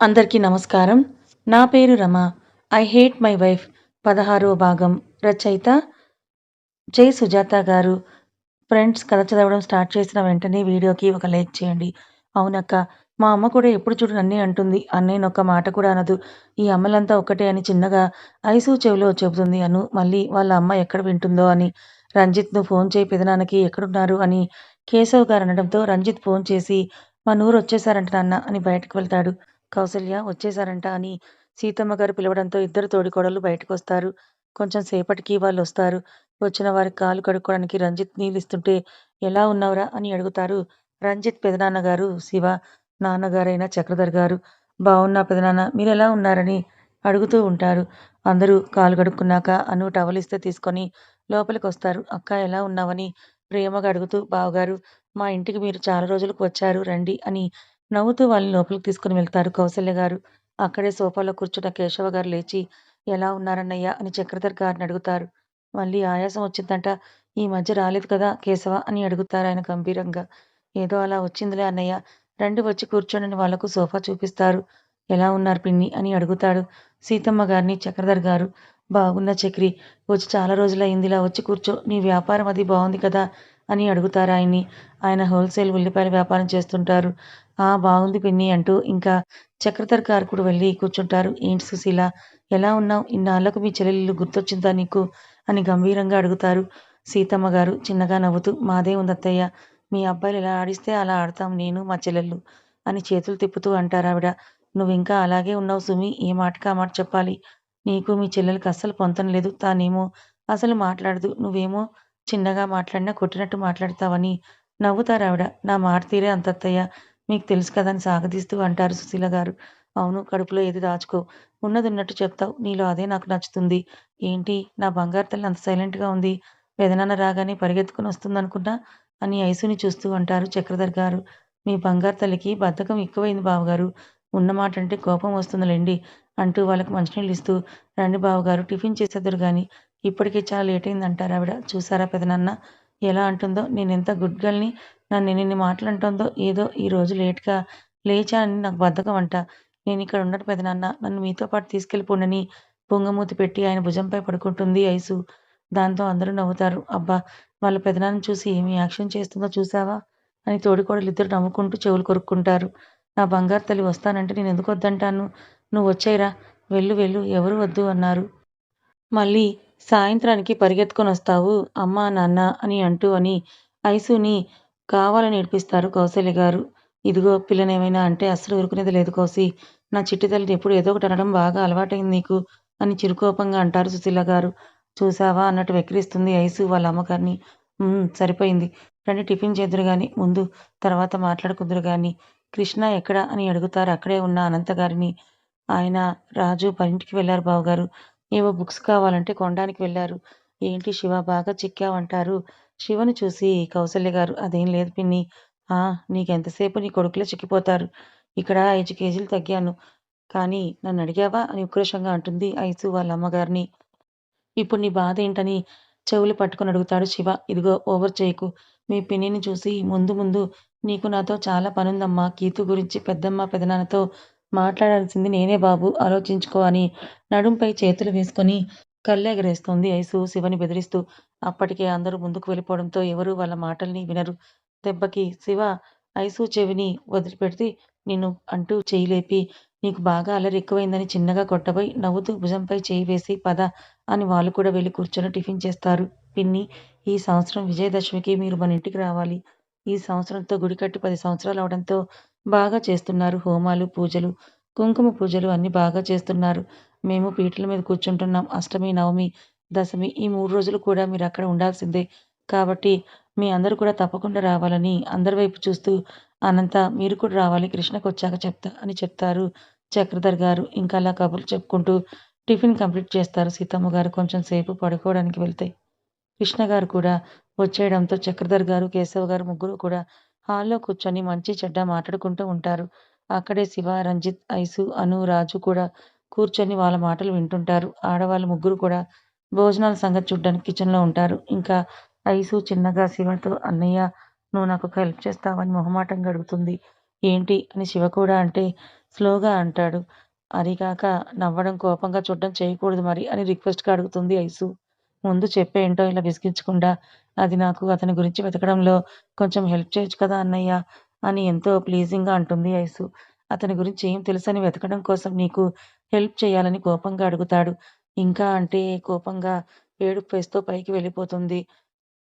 అందరికీ నమస్కారం. నా పేరు Rama. I hate my wife పదహారో భాగం రచయిత జై సుజాత గారు. ఫ్రెండ్స్ కథ చదవడం స్టార్ట్ చేసిన వెంటనే వీడియోకి ఒక లైక్ చేయండి. అవునక్క మా అమ్మ కూడా ఎప్పుడు చూడు నన్నే అంటుంది. అన్నయ్యను ఒక మాట కూడా అనదు. ఈ అమ్మలంతా ఒక్కటే అని చిన్నగా ఐసు చెవిలో చెబుతుంది అను. మళ్ళీ వాళ్ళ అమ్మ ఎక్కడ వింటుందో అని. రంజిత్ను ఫోన్ చేయి పెదనాన్నకి ఎక్కడున్నారు అని కేశవ్ గారు అనడంతో రంజిత్ ఫోన్ చేసి మా నూరు వచ్చేసారంట నాన్న అని బయటకు వెళ్తాడు. కౌసల్య వచ్చేసారంట అని సీతమ్మ గారు పిలవడంతో ఇద్దరు తోడికోడళ్ళు బయటకు వస్తారు కొంచెం సేపటికి వాళ్ళు వస్తారు వచ్చిన వారికి కాలు కడుక్కోవడానికి రంజిత్ నీళ్ళిస్తుంటే ఎలా ఉన్నావురా? అని అడుగుతారు రంజిత్ పెదనాన్నగారు శివ. నాన్నగారైన చక్రధర్ గారు బాగున్నా పెదనాన్న మీరు ఎలా ఉన్నారని అడుగుతూ ఉంటారు. అందరూ కాలు కడుక్కున్నాక అను టవల్ ఇస్తే తీసుకొని లోపలికి వస్తారు అక్క ఎలా ఉన్నావని ప్రేమగా అడుగుతూ బావగారు మా ఇంటికి మీరు చాలా రోజులకు వచ్చారు రండి అని నవ్వుతూ వాళ్ళని లోపలికి తీసుకుని వెళ్తారు. కౌసల్య గారు అక్కడే సోఫాలో కూర్చున్న కేశవ గారు లేచి ఎలా ఉన్నారన్నయ్య? అని చక్రధర్ గారిని అడుగుతారు. మళ్ళీ ఆయాసం వచ్చిందంట. ఈ మధ్య రాలేదు కదా కేశవ? అని అడుగుతారు ఆయన గంభీరంగా. ఏదో అలా వచ్చిందిలే అన్నయ్య. రండి వచ్చి కూర్చోనని వాళ్ళకు సోఫా చూపిస్తారు. ఎలా ఉన్నారు పిన్ని? అని అడుగుతాడు సీతమ్మ గారిని చక్రధర్ గారు. బాగున్న చక్రి. వచ్చి చాలా రోజులైంది ఇలా వచ్చి కూర్చో. నీ వ్యాపారం అది బాగుంది కదా? అని అడుగుతారు ఆయన్ని. ఆయన హోల్సేల్ ఉల్లిపాయల వ్యాపారం చేస్తుంటారు. బాగుంది పిన్ని అంటూ ఇంకా చక్రధర్ గారు కూడా వెళ్ళి కూర్చుంటారు. ఏంటి సుశీల ఎలా ఉన్నావు? ఇన్నాళ్ళకు మీ చెల్లెలు గుర్తొచ్చిందా నీకు? అని గంభీరంగా అడుగుతారు సీతమ్మ గారు చిన్నగా నవ్వుతూ. మాదే ఉంది అత్తయ్య మీ అబ్బాయిలు ఎలా ఆడిస్తే అలా ఆడతాం నేను మా చెల్లెళ్ళు అని చేతులు తిప్పుతూ అంటారావిడ నువ్వు ఇంకా అలాగే ఉన్నావు సుమి ఏ మాటకి ఆ మాట చెప్పాలి? నీకు మీ చెల్లెలకి అస్సలు పొంతం లేదు. తానేమో అసలు మాట్లాడదు. నువ్వేమో చిన్నగా మాట్లాడినా కొట్టినట్టు మాట్లాడతావని నవ్వుతారావిడ నా మాట తీరే అంతత్తయ్య మీకు తెలుసు కదా అని సాగదీస్తూ అంటారు సుశీల గారు. అవును కడుపులో ఏది దాచుకో. ఉన్నది ఉన్నట్టు చెప్తావు. నీలో అదే నాకు నచ్చుతుంది. ఏంటి? నా బంగారు తల్లి అంత సైలెంట్గా ఉంది. పెదనాన్న రాగానే పరిగెత్తుకుని వస్తుందనుకున్నా అని ఐసుని చూస్తూ అంటారు చక్రధర్ గారు. మీ బంగారు తల్లికి బద్ధకం ఎక్కువైంది బావగారు. ఉన్నమాట అంటే కోపం వస్తుందిలేండి అంటూ వాళ్ళకి మంచినీళ్ళు ఇస్తూ రండి బావగారు టిఫిన్ చేసేద్దరు కానీ ఇప్పటికే చాలా లేట్ అయింది అంటారు ఆవిడ. చూసారా పెదనాన్న? ఎలా అంటుందో నేను ఎంత గుడ్ గర్ల్ని నన్ను ఎన్ని మాటలు ఏదో ఈరోజు లేట్గా లేచానని నాకు బద్ధకం అంట. నేను ఇక్కడ ఉండటం పెద్ద నాన్న నన్ను మీతో పాటు తీసుకెళ్ళిపోండని పొంగమూతి పెట్టి ఆయన భుజంపై పడుకుంటుంది ఐసు. దాంతో అందరూ నవ్వుతారు. అబ్బా వాళ్ళ పెదనాన్ని చూసి ఏమి యాక్షన్ చేస్తుందో చూసావా? అని తోడికోడలు ఇద్దరు నవ్వుకుంటూ చెవులు కొరుక్కుంటారు. నా బంగారు తల్లి వస్తానంటే నేను ఎందుకు వద్దంటాను? నువ్వు వచ్చాయిరా వెళ్ళు వెళ్ళు ఎవరు వద్దు అన్నారు. మళ్ళీ సాయంత్రానికి పరిగెత్తుకొని వస్తావు అమ్మా నాన్న అని అంటూ అని ఐసుని కావాలని ఏడిపిస్తారు కౌశల్య గారు. ఇదిగో పిల్లనేమైనా అంటే అస్సలు ఊరుకునేది లేదు కౌసి నా చిట్టి తల్లిని ఎప్పుడు ఏదో ఒకటి అనడం బాగా అలవాటైంది నీకు అని చిరుకోపంగా అంటారు సుశీల గారు. చూసావా అన్నట్టు వెక్కిరిస్తుంది ఐసు వాళ్ళ అమ్మగారిని. సరిపోయింది. రండి టిఫిన్ చేద్దరు కానీ ముందు తర్వాత మాట్లాడుకుందరు కానీ కృష్ణ ఎక్కడ అని అడుగుతారు అక్కడే ఉన్న అనంత గారిని. ఆయన రాజు పరింటికి వెళ్ళారు బావగారు. ఏవో బుక్స్ కావాలంటే కొనడానికి వెళ్ళారు. ఏంటి శివ బాగా చిక్కావంటారు. శివను చూసి కౌసల్య గారు అదేం లేదు పిన్ని. ఆ నీకెంతసేపు నీ కొడుకులే చిక్కిపోతారు. ఇక్కడ ఐదు కేజీలు తగ్గాను. కానీ నన్ను అడిగావా? అని ఉక్రోషంగా అంటుంది ఐసు వాళ్ళ అమ్మగారిని ఇప్పుడు నీ బాధ ఏంటని చెవులు పట్టుకుని అడుగుతాడు శివ. ఇదిగో ఓవర్ చేయకు. మీ పిన్నిని చూసి ముందు ముందు నీకు నాతో చాలా పనుందమ్మా. కీతు గురించి పెద్దమ్మ పెదనాన్నతో మాట్లాడాల్సింది నేనే బాబు ఆలోచించుకో అని నడుంపై చేతులు వేసుకొని కళ్ళెగరేస్తోంది ఐసు శివని బెదిరిస్తూ. అప్పటికే అందరూ ముందుకు వెళ్ళిపోవడంతో ఎవరూ వాళ్ళ మాటల్ని వినరు. దెబ్బకి శివ ఐసు చెవిని వదిలిపెడితే నిన్ను అంటూ చేయి లేపి నీకు బాగా అల్లరి ఎక్కువైందని చిన్నగా కొట్టబోయి నవ్వుతూ భుజంపై చేయి వేసి పద అని వాళ్ళు కూడా వెళ్ళి కూర్చొని టిఫిన్ చేస్తారు. పిన్ని ఈ సంవత్సరం విజయదశమికి మీరు మన ఇంటికి రావాలి. ఈ సంవత్సరంతో గుడి కట్టి పది సంవత్సరాలు అవడంతో బాగా చేస్తున్నారు. హోమాలు పూజలు కుంకుమ పూజలు అన్నీ బాగా చేస్తున్నారు. మేము పీటల మీద కూర్చుంటున్నాం. అష్టమి నవమి దశమి ఈ మూడు రోజులు కూడా మీరు అక్కడ ఉండాల్సిందే. కాబట్టి మీ అందరూ కూడా తప్పకుండా రావాలని అందరి వైపు చూస్తూ అనంత మీరు కూడా రావాలి. కృష్ణకు వచ్చాక చెప్తా అని చెప్తారు చక్రధర్ గారు. ఇంకా అలా కబుర్లు చెప్పుకుంటూ టిఫిన్ కంప్లీట్ చేస్తారు. సీతమ్మ గారు కొంచెం సేపు పడుకోవడానికి వెళ్తాయి కృష్ణ గారు కూడా వచ్చేయడంతో చక్రధర్ గారు కేశవ్ గారు ముగ్గురు కూడా హాల్లో కూర్చొని మంచి చెడ్డ మాట్లాడుకుంటూ ఉంటారు. అక్కడే శివ రంజిత్ ఐసు అను రాజు కూడా కూర్చొని వాళ్ళ మాటలు వింటుంటారు. ఆడవాళ్ళు ముగ్గురు కూడా భోజనాల సంగతి చూడ్డానికి కిచెన్లో ఉంటారు. ఇంకా ఐసు చిన్నగా శివతో అన్నయ్య నువ్వు నాకు ఒక హెల్ప్ చేస్తావని మొహమాటంగా అడుగుతుంది. ఏంటి? అని శివ కూడా అంటే స్లోగా అంటాడు. అరిగాక నవ్వడం, కోపంగా చూడడం చేయకూడదు మరి అని రిక్వెస్ట్‌గా అడుగుతుంది ఐసు. ముందు చెప్పేంటో ఇలా విసిగించకుండా. అది నాకు అతని గురించి వెతకడంలో కొంచెం హెల్ప్ చేయొచ్చు కదా అన్నయ్య అని ఎంతో ప్లీజింగ్‌గా అంటుంది ఐసు. అతని గురించి ఏం తెలుసని వెతకడం కోసం నీకు హెల్ప్ చేయాలని కోపంగా అడుగుతాడు. ఇంకా అంటే కోపంగా ఏడుపు ఫేస్‌తో పైకి వెళ్ళిపోతుంది.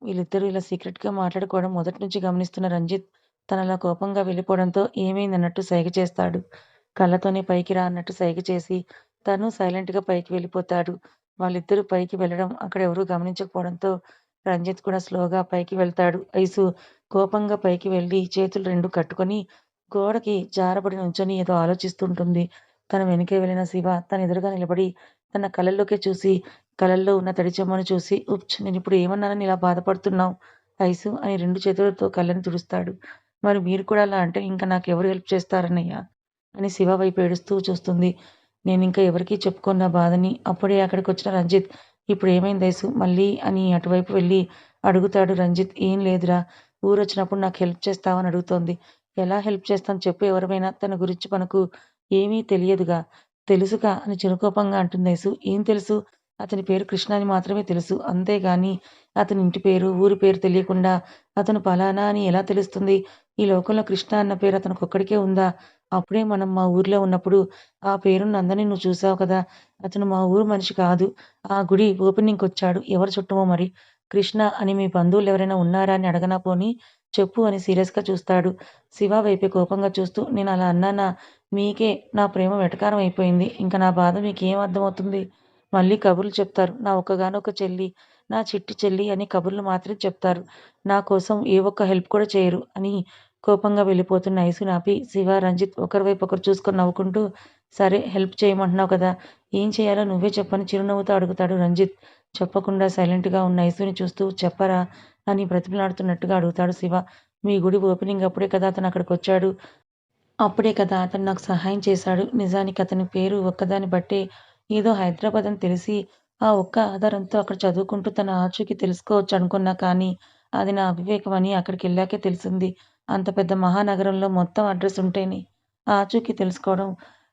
వీళ్ళిద్దరూ ఇలా సీక్రెట్‌గా మాట్లాడుకోవడం మొదటి నుంచి గమనిస్తున్న రంజిత్ తనలా కోపంగా వెళ్ళిపోవడంతో ఏమైందన్నట్టు సైగ చేస్తాడు. కళ్ళతోనే పైకి రా అన్నట్టు సైగ చేసి తను సైలెంట్‌గా పైకి వెళ్ళిపోతాడు. వాళ్ళిద్దరూ పైకి వెళ్ళడం అక్కడ ఎవరూ గమనించకపోవడంతో రంజిత్ కూడా స్లోగా పైకి వెళ్తాడు. ఐసు కోపంగా పైకి వెళ్ళి చేతులు రెండు కట్టుకొని గోడకి జారబడి నుంచొని ఏదో ఆలోచిస్తుంటుంది. తన వెనకే వెళ్ళిన శివ తన ఎదురుగా నిలబడి తన కళ్ళల్లోకే చూసి కళ్ళల్లో ఉన్న తడి చెమ్మను చూసి ఉప్చ్ నేనిప్పుడు ఏమన్నానని ఇలా బాధపడుతున్నావు ఐసు అని రెండు చేతులతో కళ్ళని తుడుస్తాడు. మరి మీరు కూడా అలా అంటే ఇంకా నాకు ఎవరు హెల్ప్ చేస్తారన్నయ్య అని శివ వైపు ఏడుస్తూ చూస్తుంది. నేను ఇంకా ఎవరికీ చెప్పుకోను నా బాధని అప్పుడే అక్కడికి వచ్చిన రంజిత్ ఇప్పుడు ఏమైంది ఐసు మళ్ళీ అని అటువైపు వెళ్ళి అడుగుతాడు రంజిత్. ఏం లేదురా ఊరు వచ్చినప్పుడు నాకు హెల్ప్ చేస్తావని అని అడుగుతోంది. ఎలా హెల్ప్ చేస్తాను చెప్పు ఎవరమైనా తన గురించి మనకు ఏమీ తెలియదుగా. తెలుసుగా అని చిరుకోపంగా అంటుంది ఐసు. ఏం తెలుసు? అతని పేరు కృష్ణ అని మాత్రమే తెలుసు. అంతేగాని అతని ఇంటి పేరు, ఊరి పేరు తెలియకుండా అతను పలానా అని ఎలా తెలుస్తుంది? ఈ లోకంలో కృష్ణ అన్న పేరు అతనికి ఒక్కడికే ఉందా? అప్పుడే మనం మా ఊర్లో ఉన్నప్పుడు ఆ పేరున్న నువ్వు చూసావు కదా! అతను మా ఊరు మనిషి కాదు. ఆ గుడి ఓపెనింగ్‌కొచ్చాడు. ఎవరి చుట్టమో మరి. కృష్ణ అని మీ బంధువులెవరైనా ఉన్నారా అని అడగనా పోనీ? చెప్పు అని సీరియస్‌గా చూస్తాడు. శివ వైపే కోపంగా చూస్తూ నేనలా అన్నానా? మీకే నా ప్రేమ వెటకారం అయిపోయింది. ఇంక నా బాధ మీకేం అర్థమవుతుంది? మళ్ళీ కబుర్లు చెప్తారు. నా ఒక్కగానొక్క చెల్లి, నా చిట్టి చెల్లి అని కబుర్లు మాత్రమే చెప్తారు. నా కోసం ఏ ఒక్క హెల్ప్ కూడా చేయరు అని కోపంగా వెళ్ళిపోతున్న ఐసుని ఆపి శివ, రంజిత్ ఒకరి వైపు ఒకరు చూసుకొని నవ్వుకుంటూ సరే హెల్ప్ చేయమంటున్నావు కదా! ఏం చేయాలో నువ్వే చెప్పని చిరునవ్వుతో అడుగుతాడు రంజిత్. చెప్పకుండా సైలెంట్‌గా ఉన్న ఐసుని చూస్తూ చెప్పరా అని బ్రతిమిలాడుతున్నట్టుగా అడుగుతాడు శివ. మీ గుడి ఓపెనింగ్ అప్పుడే కదా అతను అక్కడికి వచ్చాడు అప్పుడే కదా అతను నాకు సహాయం చేశాడు. నిజానికి అతని పేరు ఒక్కదాన్ని బట్టే ఏదో హైదరాబాద్ అని తెలిసి ఆ ఒక్క ఆధారంతో అక్కడ చదువుకుంటూ తన ఆచూకి తెలుసుకోవచ్చు అనుకున్నా కానీ అది నా అవివేకం అని అక్కడికెళ్ళాకే తెలిసింది. అంత పెద్ద మహానగరంలో మొత్తం అడ్రస్ ఉంటేనే ఆచూకీ తెలుసుకోవడం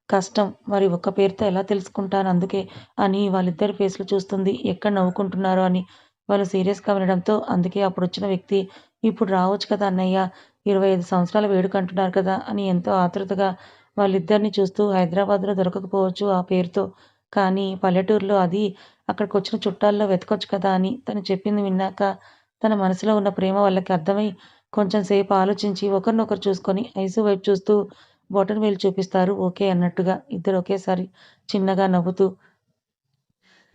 కష్టం. మరి ఒక్క పేరుతో ఎలా తెలుసుకుంటాను అందుకే అని వాళ్ళిద్దరి ఫేస్‌లు చూస్తుంది. ఎక్కడ నవ్వుకుంటున్నారో అని. వాళ్ళు సీరియస్‌గా వినడంతో అందుకే అప్పుడు వచ్చిన వ్యక్తి ఇప్పుడు రావచ్చు కదా అన్నయ్య! 25 సంవత్సరాల వేడుక అంటున్నారు కదా! అని ఎంతో ఆతృతగా వాళ్ళిద్దరిని చూస్తూ హైదరాబాద్‌లో దొరకకపోవచ్చు ఆ పేరుతో. కానీ పల్లెటూరులో అది అక్కడికి వచ్చిన చుట్టాల్లో వెతకొచ్చు కదా అని తను చెప్పింది విన్నాక తన మనసులో ఉన్న ప్రేమ వాళ్ళకి అర్థమై కొంచెం సేపు ఆలోచించి ఒకరినొకరు చూసుకొని ఐసు వైపు చూస్తూ బొటనవేలు చూపిస్తారు ఓకే అన్నట్టుగా. ఇద్దరు ఒకేసారి చిన్నగా నవ్వుతూ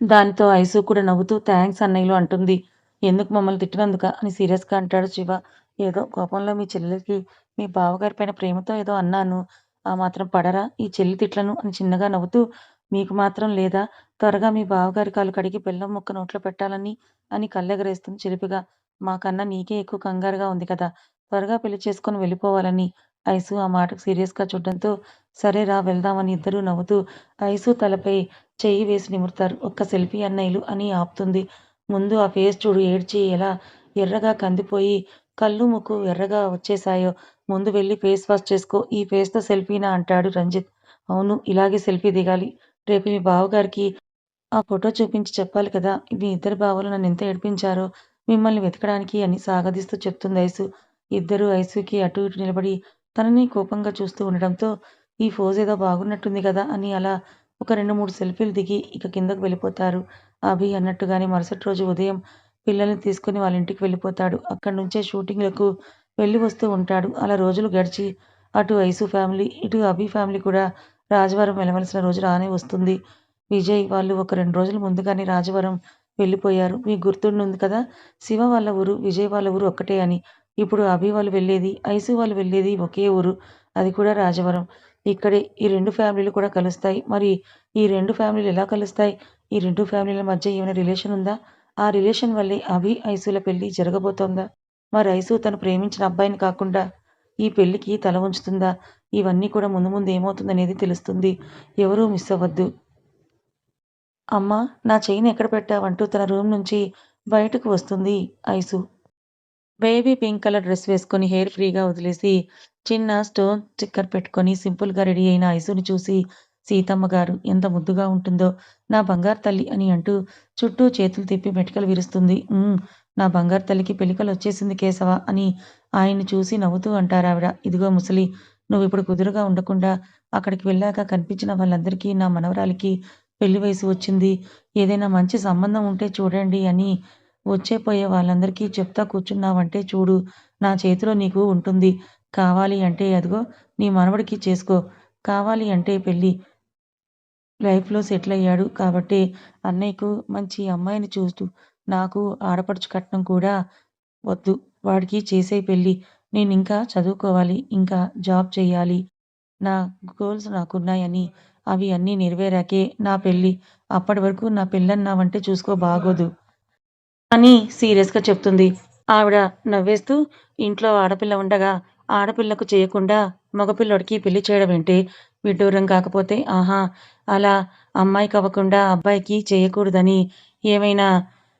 దానితో ఐసు కూడా నవ్వుతూ థ్యాంక్స్ అన్నయ్యలు అంటుంది. ఎందుకు మమ్మల్ని తిట్టినందుక అని సీరియస్‌గా అంటాడు శివ. ఏదో కోపంలో మీ చెల్లెలకి మీ బావగారి పైన ప్రేమతో ఏదో అన్నాను. ఆ మాత్రం పడరా ఈ చెల్లి తిట్లను అని చిన్నగా నవ్వుతూ మీకు మాత్రం లేదా? త్వరగా మీ బావగారి కాలు కడిగి బెల్లం ముక్క నోట్లో పెట్టాలని అని కళ్ళెగరేస్తుంది చిలిపిగా. మాకన్నా నీకే ఎక్కువ కంగారుగా ఉంది కదా! త్వరగా పెళ్ళి చేసుకొని వెళ్ళిపోవాలని. ఐసు ఆ మాటకు సీరియస్‌గా చూడడంతో సరేరా వెళ్దామని వెళ్దాం అని ఇద్దరూ నవ్వుతూ ఐసు తలపై చెయ్యి వేసి నిమురుతారు. ఒక్క సెల్ఫీ అన్నయ్యలు అని ఆపుతుంది. ముందు ఆ ఫేస్ చూడు ఏడ్చి ఎలా ఎర్రగా కందిపోయి కళ్ళు, ముక్కు ఎర్రగా వచ్చేసాయో ముందు వెళ్ళి ఫేస్ వాష్ చేసుకో. ఈ ఫేస్‌తో సెల్ఫీనా అంటాడు రంజిత్. అవును ఇలాగే సెల్ఫీ దిగాలి. రేపు మీ బావగారికి ఆ ఫోటో చూపించి చెప్పాలి కదా! మీ ఇద్దరు బావలు నన్ను ఎంత ఏడిపించారో మిమ్మల్ని వెతకడానికి అని సాగదీస్తూ చెప్తుంది ఐసు. ఇద్దరూ ఐసుకి అటు ఇటు నిలబడి తనని కోపంగా చూస్తూ ఉండడంతో ఈ ఫోజ్ ఏదో బాగున్నట్టుంది కదా అని అలా ఒక రెండు మూడు సెల్ఫీలు దిగి ఇక కిందకు వెళ్ళిపోతారు. అభి అన్నట్టుగానే మరుసటి రోజు ఉదయం పిల్లల్ని తీసుకొని వాళ్ళ ఇంటికి వెళ్ళిపోతాడు. అక్కడి నుంచే షూటింగ్‌లకు వెళ్ళి వస్తూ ఉంటాడు. అలా రోజులు గడిచి అటు ఐసు ఫ్యామిలీ, ఇటు అభి ఫ్యామిలీ కూడా రాజవరం వెళ్ళవలసిన రోజు రానే వస్తుంది. విజయ్ వాళ్ళు ఒక రెండు రోజుల ముందుగానే రాజవరం వెళ్ళిపోయారు. మీకు గుర్తుంటుంది కదా! శివ వాళ్ళ ఊరు, విజయ్ వాళ్ళ ఊరు ఒక్కటే అని. ఇప్పుడు అభి వాళ్ళు వెళ్ళేది, ఐసు వాళ్ళు వెళ్ళేది ఒకే ఊరు. అది కూడా రాజవరం. ఇక్కడే ఈ రెండు ఫ్యామిలీలు కూడా కలుస్తాయి. మరి ఈ రెండు ఫ్యామిలీలు ఎలా కలుస్తాయి? ఈ రెండు ఫ్యామిలీల మధ్య ఏమైనా రిలేషన్ ఉందా? ఆ రిలేషన్ వల్లే అభి, ఐసుల పెళ్ళి జరగబోతోందా? మరి ఐసు తను ప్రేమించిన అబ్బాయిని కాకుండా ఈ పెళ్ళికి తల ఉంచుతుందా ఇవన్నీ కూడా ముందు ముందు ఏమవుతుందనేది తెలుస్తుంది. ఎవరూ మిస్ అవ్వద్దు అమ్మా! నా చైన్ ఎక్కడ పెట్టావంటూ తన రూమ్ నుంచి బయటకు వస్తుంది ఐసు. బేబీ పింక్ కలర్ డ్రెస్ వేసుకొని హెయిర్ ఫ్రీగా వదిలేసి చిన్న స్టోన్ స్టిక్కర్ పెట్టుకొని సింపుల్గా రెడీ అయిన ఐసుని చూసి సీతమ్మ గారు ఎంత ముద్దుగా ఉంటుందో నా బంగారు తల్లి అని అంటూ చుట్టూ చేతులు తిప్పి మెటికలు విరుస్తుంది నా బంగారు తల్లికి పెళ్ళికలు వచ్చేసింది కేశవ అని ఆయన్ని చూసి నవ్వుతూ అంటారావిడ ఇదిగో ముసలి నువ్వు ఇప్పుడు కుదురుగా ఉండకుండా అక్కడికి వెళ్ళాక కనిపించిన వాళ్ళందరికీ నా మనవరాలికి పెళ్ళి వయసు వచ్చింది. ఏదైనా మంచి సంబంధం ఉంటే చూడండి అని వచ్చే పోయే వాళ్ళందరికీ చెప్తా కూర్చున్నావంటే చూడు. నా చేతిలో నీకు ఉంటుంది. కావాలి అంటే అదిగో నీ మనవడికి చేసుకో. కావాలి అంటే పెళ్ళి. లైఫ్‌లో సెటిల్ అయ్యాడు కాబట్టి అన్నయ్యకు మంచి అమ్మాయిని చూస్తూ. నాకు ఆడపడుచు కట్నం కూడా వద్దు. వాడికి చేసే పెళ్ళి. నేను ఇంకా చదువుకోవాలి. ఇంకా జాబ్ చేయాలి. నా గోల్స్ నాకున్నాయని అవి అన్నీ నెరవేరాకే నా పెళ్ళి అప్పటి వరకు నా పెళ్ళన్నావంటే చూసుకో బాగోదు. అని సీరియస్‌గా చెప్తుంది. ఆవిడ నవ్వేస్తూ ఇంట్లో ఆడపిల్ల ఉండగా ఆడపిల్లకు చేయకుండా మగపిల్లోడికి పెళ్ళి చేయడమేంటే? విడ్డూరం కాకపోతే ఆహా! అలా అమ్మాయికి అవ్వకుండా అబ్బాయికి చేయకూడదని ఏమైనా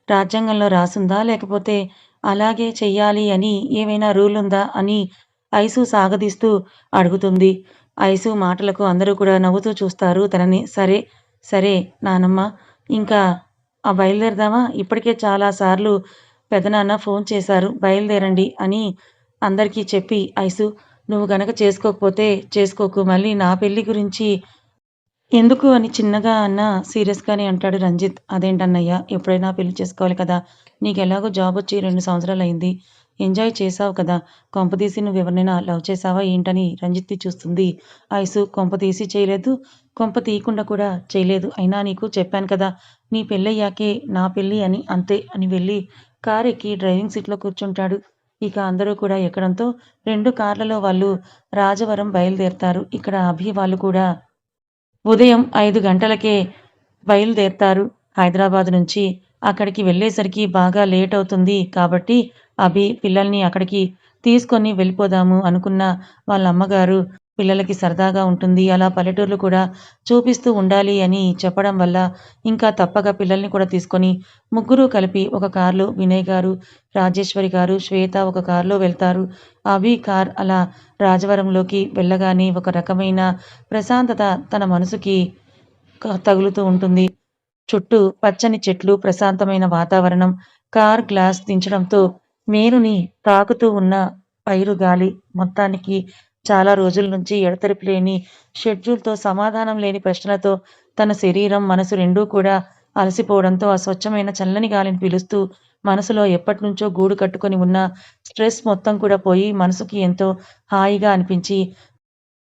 రాజ్యాంగంలో రాసుందా? లేకపోతే అలాగే చెయ్యాలి అని ఏమైనా రూల్ ఉందా అని ఐసు సాగదీస్తూ అడుగుతుంది. ఐసు మాటలకు అందరూ కూడా నవ్వుతూ చూస్తారు తనని. సరే, సరే నానమ్మ ఇంకా ఆ బయలుదేరదామా? ఇప్పటికే చాలా సార్లు పెదనాన్న ఫోన్ చేశారు. బయలుదేరండి అని అందరికీ చెప్పి ఐసు నువ్వు గనక చేసుకోకపోతే చేసుకోకు. మళ్ళీ నా పెళ్ళి గురించి ఎందుకు అని చిన్నగా అన్న సీరియస్‌గానే అంటాడు రంజిత్. అదేంటన్నయ్య ఎప్పుడైనా పెళ్ళి చేసుకోవాలి కదా! నీకు ఎలాగో జాబ్ వచ్చి రెండు సంవత్సరాలు అయింది ఎంజాయ్ చేశావు కదా! కొంపదీసి నువ్వెవరినైనా లవ్ చేసావా ఏంటని రంజిత్‌ని చూస్తుంది ఐసు. కొంపదీసి చేయలేదు. కొంప తీయకుండా కూడా చేయలేదు. అయినా నీకు చెప్పాను కదా! నీ పెళ్ళయ్యాకే నా పెళ్ళి అని అంతే అని వెళ్ళి కారెక్కి డ్రైవింగ్ సీట్‌లో కూర్చుంటాడు. ఇక అందరూ కూడా ఎక్కడంతో రెండు కార్లలో వాళ్ళు రాజవరం బయలుదేరతారు. ఇక్కడ అభి వాళ్ళు కూడా ఉదయం ఐదు గంటలకే బయలుదేరతారు హైదరాబాద్ నుంచి. అక్కడికి వెళ్ళేసరికి బాగా లేట్ అవుతుంది కాబట్టి అభి పిల్లల్ని అక్కడికి తీసుకొని వెళ్ళిపోదాము అనుకున్న వాళ్ళ అమ్మగారు పిల్లలకి సరదాగా ఉంటుంది. అలా పల్లెటూర్లు కూడా చూపిస్తూ ఉండాలి అని చెప్పడం వల్ల ఇంకా తప్పక పిల్లల్ని కూడా తీసుకొని ముగ్గురు కలిపి ఒక కార్‌లో వినయ్ గారు, రాజేశ్వరి గారు, శ్వేత ఒక కారులో వెళ్తారు. అభి కార్ అలా రాజవరంలోకి వెళ్ళగానే ఒక రకమైన ప్రశాంతత తన మనసుకి తగులుతూ ఉంటుంది. చుట్టూ పచ్చని చెట్లు, ప్రశాంతమైన వాతావరణం. కార్ గ్లాస్ దించడంతో మేరుని తాకుతూ ఉన్న పైరు గాలి. మొత్తానికి చాలా రోజుల నుంచి ఎడతెరిపి లేని షెడ్యూల్‌తో, సమాధానం లేని ప్రశ్నలతో తన శరీరం, మనసు రెండూ కూడా అలసిపోవడంతో ఆ స్వచ్ఛమైన చల్లని గాలిని పిలుస్తూ మనసులో ఎప్పటినుంచో గూడు కట్టుకొని ఉన్న స్ట్రెస్ మొత్తం కూడా పోయి మనసుకి ఎంతో హాయిగా అనిపించి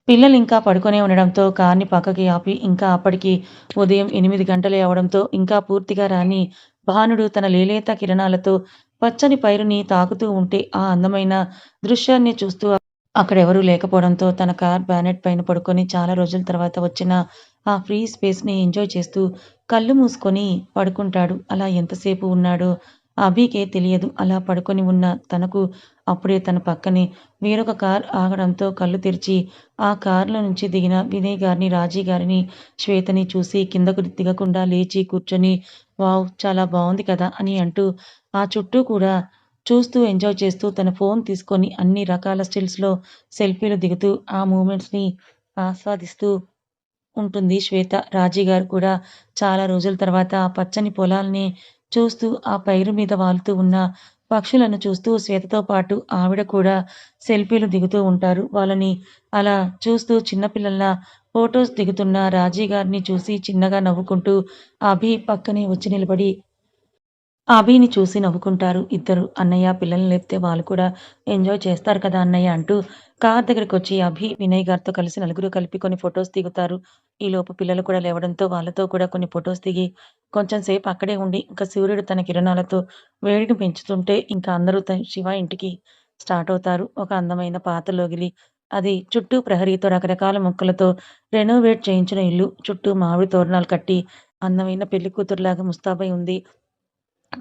పిల్లలు ఇంకా పడుకొనే ఉండడంతో కార్‌ని పక్కకి ఆపి ఇంకా అప్పటికి ఉదయం ఎనిమిది గంటలే అవడంతో ఇంకా పూర్తిగా రాని భానుడు తన లేలేత కిరణాలతో పచ్చని పైరుని తాకుతూ ఉంటే ఆ అందమైన దృశ్యాన్ని చూస్తూ అక్కడెవరూ లేకపోవడంతో తన కార్ బ్యానెట్ పైన పడుకొని చాలా రోజుల తర్వాత వచ్చిన ఆ ఫ్రీ స్పేస్‌ని ఎంజాయ్ చేస్తూ కళ్ళు మూసుకొని పడుకుంటాడు. అలా ఎంతసేపు ఉన్నాడో అభికే తెలియదు. అలా పడుకొని ఉన్న తనకు అప్పుడే తన పక్కనే వేరొక కార్ ఆగడంతో కళ్ళు తెరిచి ఆ కార్‌లో నుంచి దిగిన వినయ్ గారిని, రాజీ గారిని, శ్వేతని చూసి కిందకు దిగకుండా లేచి కూర్చొని వావ్! చాలా బావుంది కదా! అని అంటూ ఆ చుట్టూ కూడా చూస్తూ ఎంజాయ్ చేస్తూ తన ఫోన్ తీసుకొని అన్ని రకాల స్టిల్స్‌లో సెల్ఫీలు దిగుతూ ఆ మూమెంట్స్‌ని ఆస్వాదిస్తూ ఉంటుంది శ్వేత. రాజీ గారు కూడా చాలా రోజుల తర్వాత ఆ పచ్చని పొలాల్ని చూస్తూ ఆ పైరు మీద వాలుతూ ఉన్న పక్షులను చూస్తూ శ్వేతతో పాటు ఆవిడ కూడా సెల్ఫీలు దిగుతూ ఉంటారు. వాళ్ళని అలా చూస్తూ చిన్న ఫోటోస్ దిగుతున్న రాజీ గారిని చూసి చిన్నగా నవ్వుకుంటూ అభి పక్కనే వచ్చి నిలబడి అభిని చూసి నవ్వుకుంటారు ఇద్దరు. అన్నయ్య పిల్లల్ని లేపితే వాళ్ళు కూడా ఎంజాయ్ చేస్తారు కదా అన్నయ్య అంటూ కార్ దగ్గరికి వచ్చి అభి, వినయ్ గారితో కలిసి నలుగురు కలిపి కొన్ని ఫొటోస్ దిగుతారు. ఈలోపు పిల్లలు కూడా లేవడంతో వాళ్ళతో కూడా కొన్ని ఫొటోస్ దిగి కొంచెం సేపు అక్కడే ఉండి ఇంకా సూర్యుడు తన కిరణాలతో వేడిని పెంచుతుంటే ఇంకా అందరూ శివ ఇంటికి స్టార్ట్ అవుతారు. ఒక అందమైన పాత లోగిలి. అది చుట్టూ ప్రహరీతో రకరకాల మొక్కలతో రెనోవేట్ చేయించిన ఇల్లు. చుట్టూ మామిడి తోరణాలు కట్టి అందమైన పెళ్ళి కూతురులాగా ముస్తాబై ఉంది.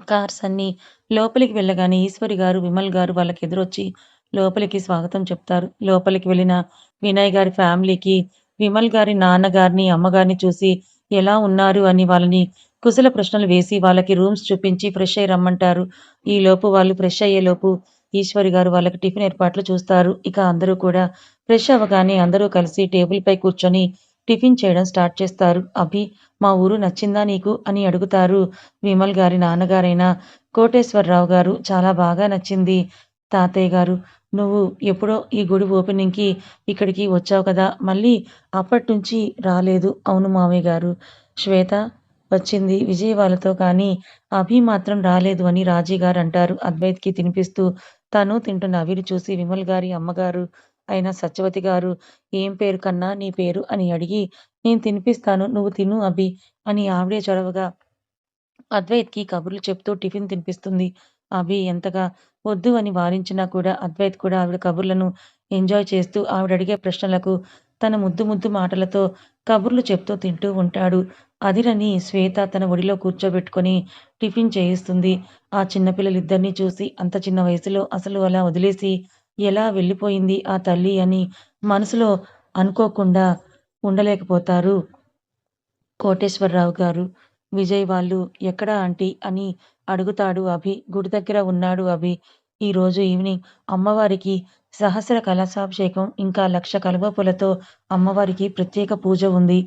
కార్స్ అన్ని లోపలికి వెళ్ళగానే ఈశ్వరి గారు, విమల్ గారు వాళ్ళకి ఎదురొచ్చి లోపలికి స్వాగతం చెప్తారు. లోపలికి వెళ్ళిన వినయ్ గారి ఫ్యామిలీకి విమల్ గారి నాన్నగారిని, అమ్మగారిని చూసి ఎలా ఉన్నారు అని వాళ్ళని కుశల ప్రశ్నలు వేసి వాళ్ళకి రూమ్స్ చూపించి ఫ్రెష్ అయ్యి రమ్మంటారు. ఈ లోపు వాళ్ళు ఫ్రెష్ అయ్యేలోపు ఈశ్వరి గారు వాళ్ళకి టిఫిన్ ఏర్పాట్లు చూస్తారు. ఇక అందరూ కూడా ఫ్రెష్ అవ్వగానే అందరూ కలిసి టేబుల్‌పై కూర్చొని టిఫిన్ చేయడం స్టార్ట్ చేస్తారు. అభి మా ఊరు నచ్చిందా నీకు? అని అడుగుతారు విమల్ గారి నాన్నగారైన కోటేశ్వరరావు గారు. చాలా బాగా నచ్చింది తాతయ్య గారు. నువ్వు ఎప్పుడో ఈ గుడి ఓపెనింగ్‌కి ఇక్కడికి వచ్చావు కదా! మళ్ళీ అప్పట్నుంచి రాలేదు. అవును మావయ్య గారు. శ్వేత వచ్చింది విజయవాళ్ళతో కానీ అభి మాత్రం రాలేదు అని రాజీ గారు అంటారు అద్వైత్‌కి తినిపిస్తూ. తను తింటున్న అభిని చూసి విమల్ గారి అమ్మగారు అయిన సత్యవతి గారు ఏం పేరు కన్నా నీ పేరు అని అడిగి నేను తినిపిస్తాను నువ్వు తిను అభి అని ఆవిడే చొరవగా అద్వైత్‌కి కబుర్లు చెప్తూ టిఫిన్ తినిపిస్తుంది. అభి ఎంతగా వద్దు అని వారించినా కూడా అద్వైత్ కూడా ఆవిడ కబుర్లను ఎంజాయ్ చేస్తూ ఆవిడ అడిగే ప్రశ్నలకు తన ముద్దు ముద్దు మాటలతో కబుర్లు చెప్తూ తింటూ ఉంటాడు. అదిరని శ్వేత తన ఒడిలో కూర్చోబెట్టుకొని టిఫిన్ చేయిస్తుంది. ఆ చిన్నపిల్లలిద్దరినీ చూసి అంత చిన్న వయసులో అసలు అలా వదిలేసి ఎలా వెళ్ళిపోయింది ఆ తల్లి అని మనసులో అనుకోకుండా ఉండలేకపోతారు కోటేశ్వరరావు గారు. విజయ్ వాళ్ళు ఎక్కడా ఆంటీ అని అడుగుతాడు అభి. గుడి దగ్గర ఉన్నాడు అభి. ఈరోజు ఈవినింగ్ అమ్మవారికి సహస్ర కలశాభిషేకం ఇంకా లక్ష కలువపూలతో అమ్మవారికి ప్రత్యేక పూజ ఉంది.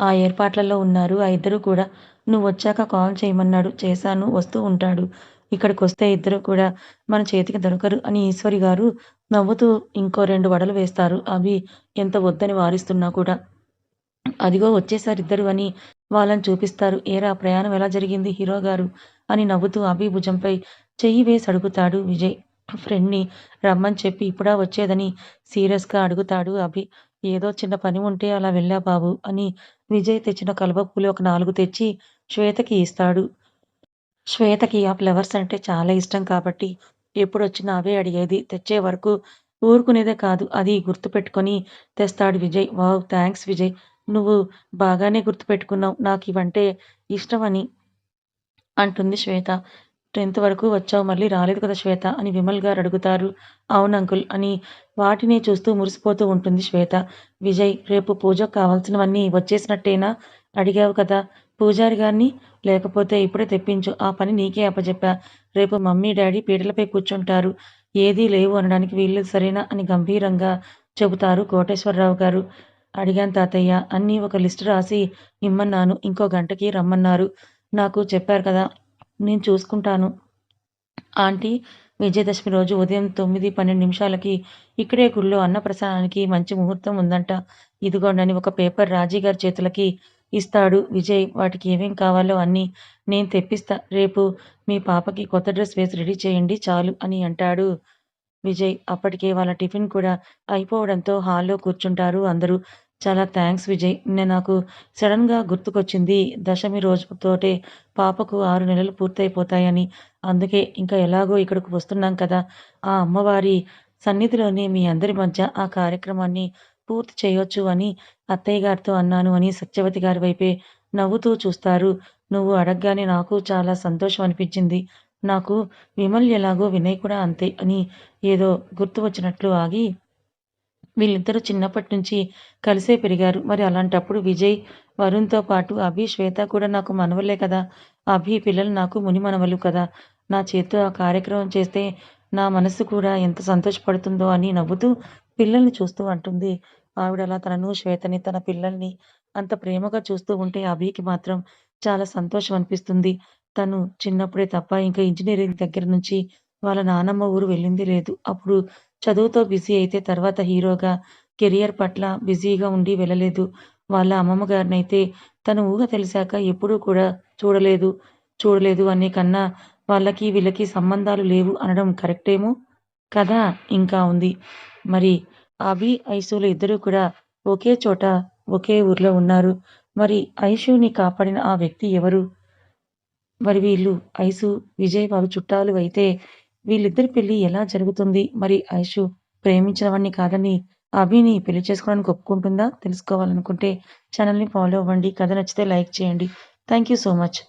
ఆ ఏర్పాట్లలో ఉన్నారు ఆ ఇద్దరూ కూడా. నువ్వొచ్చాక కాల్ చేయమన్నాడు. చేశాను వస్తూ ఉంటాడు. ఇక్కడికొస్తే ఇద్దరు కూడా మన చేతికి దొరకరు అని ఈశ్వరి గారు నవ్వుతూ ఇంకో రెండు వడలు వేస్తారు. అభి ఎంత వద్దని వారిస్తున్నా కూడా. అదిగో వచ్చేశారిద్దరూ అని వాళ్ళని చూపిస్తారు. ఏరా ప్రయాణం ఎలా జరిగింది హీరో గారు అని నవ్వుతూ అభి భుజంపై చెయ్యి వేసి అడుగుతాడు విజయ్. ఫ్రెండ్‌ని రమ్మని చెప్పి ఇప్పుడా వచ్చేదని సీరియస్‌గా అడుగుతాడు అభి. ఏదో చిన్న పని ఉంటే అలా వెళ్ళా బాబు అని విజయ్ తెచ్చిన కలువపూలు ఒక నాలుగు తెచ్చి శ్వేతకి ఇస్తాడు. శ్వేతకి ఆ ఫ్లవర్స్ అంటే చాలా ఇష్టం కాబట్టి ఎప్పుడొచ్చినా అవే అడిగేది. తెచ్చే వరకు ఊరుకునేదే కాదు. అది గుర్తుపెట్టుకొని తెస్తాడు విజయ్. వావ్! థ్యాంక్స్ విజయ్. నువ్వు బాగానే గుర్తుపెట్టుకున్నావు నాకు ఇవంటే ఇష్టమని అంటుంది శ్వేత. టెన్త్ వరకు వచ్చావు మళ్ళీ రాలేదు కదా శ్వేత అని విమల్ గారు అడుగుతారు. అవునంకుల్ అని వాటినే చూస్తూ మురిసిపోతూ ఉంటుంది శ్వేత. విజయ్ రేపు పూజకు కావాల్సినవన్నీ వచ్చేసినట్టేనా? అడిగావు కదా పూజారి గారిని? లేకపోతే ఇప్పుడే తెప్పించు. ఆ పని నీకే అప్పచెప్పా రేపు మమ్మీ డాడీ పీటలపై కూర్చుంటారు. ఏదీ లేవు అనడానికి వీల్లేదు సరేనా? అని గంభీరంగా చెబుతారు కోటేశ్వరరావు గారు. అడిగాను తాతయ్య. అన్నీ ఒక లిస్టు రాసి ఇమ్మన్నాను. ఇంకో గంటకి రమ్మన్నారు. నాకు చెప్పారు కదా! నేను చూసుకుంటాను. ఆంటీ విజయదశమి రోజు ఉదయం తొమ్మిది పన్నెండు నిమిషాలకి ఇక్కడే గుళ్ళో అన్నప్రసాదానికి మంచి ముహూర్తం ఉందంట. ఇదిగోండని ఒక పేపర్ రాజీ గారి చేతులకి ఇస్తాడు విజయ్. వాటికి ఏమేం కావాలో అన్నీ నేను తెప్పిస్తా. రేపు మీ పాపకి కొత్త డ్రెస్ వేసి రెడీ చేయండి చాలు అని అంటాడు విజయ్. అప్పటికే వాళ్ళ టిఫిన్ కూడా అయిపోవడంతో హాల్లో కూర్చుంటారు అందరూ. చాలా థ్యాంక్స్ విజయ్. నిన్న నాకు సడన్‌గా గుర్తుకొచ్చింది దశమి రోజుతోటే పాపకు ఆరు నెలలు పూర్తయిపోతాయని. అందుకే ఇంకా ఎలాగో ఇక్కడకు వస్తున్నాం కదా! ఆ అమ్మవారి సన్నిధిలోనే మీ అందరి మధ్య ఆ కార్యక్రమాన్ని పూర్తి చేయొచ్చు అని అత్తయ్య గారితో అన్నాను అని సత్యవతి గారి వైపే నవ్వుతూ చూస్తారు. నువ్వు అడగగానే నాకు చాలా సంతోషం అనిపించింది. నాకు విమల్ ఎలాగో వినయ్ కూడా అంతే అని ఏదో గుర్తు వచ్చినట్లు ఆగి వీళ్ళిద్దరూ చిన్నప్పటి నుంచి కలిసే పెరిగారు. మరి అలాంటప్పుడు విజయ్, వరుణ్‌తో పాటు అభి, శ్వేత కూడా నాకు మనవలే కదా! అభి పిల్లలు నాకు ముని మనవలు కదా! నా చేత్తో ఆ కార్యక్రమం చేస్తే నా మనసు కూడా ఎంత సంతోషపడుతుందో అని నవ్వుతూ పిల్లల్ని చూస్తూ అంటుంది. ఆవిడలా తనను, శ్వేతని, తన పిల్లల్ని అంత ప్రేమగా చూస్తూ ఉంటే అభికి మాత్రం చాలా సంతోషం అనిపిస్తుంది. తను చిన్నప్పుడే తప్ప ఇంకా ఇంజనీరింగ్ దగ్గర నుంచి వాళ్ళ నానమ్మ ఊరు వెళ్ళింది లేదు. అప్పుడు చదువుతో బిజీ అయితే తర్వాత హీరోగా కెరియర్ పట్ల బిజీగా ఉండి వెళ్ళలేదు. వాళ్ళ అమ్మమ్మ గారినైతే తను ఊహ తెలిసాక ఎప్పుడూ కూడా చూడలేదు. చూడలేదు అనే కన్నా వాళ్ళకి వీళ్ళకి సంబంధాలు లేవు అనడం కరెక్టేమో కదా! ఇంకా ఉంది. మరి అభి, ఐషూలు ఇద్దరూ కూడా ఒకే చోట, ఒకే ఊర్లో ఉన్నారు. మరి ఐషుని కాపాడిన ఆ వ్యక్తి ఎవరు? మరి వీళ్ళు ఐసు విజయ్ వాళ్ళు చుట్టాలు అయితే వీళ్ళిద్దరి పెళ్ళి ఎలా జరుగుతుంది? మరి ఐషు ప్రేమించిన వాడిని కాదని అభిని పెళ్ళి చేసుకోవడానికి ఒప్పుకుంటుందా? తెలుసుకోవాలనుకుంటే ఛానల్‌ని ఫాలో అవ్వండి. కథ నచ్చితే లైక్ చేయండి. Thank you so much.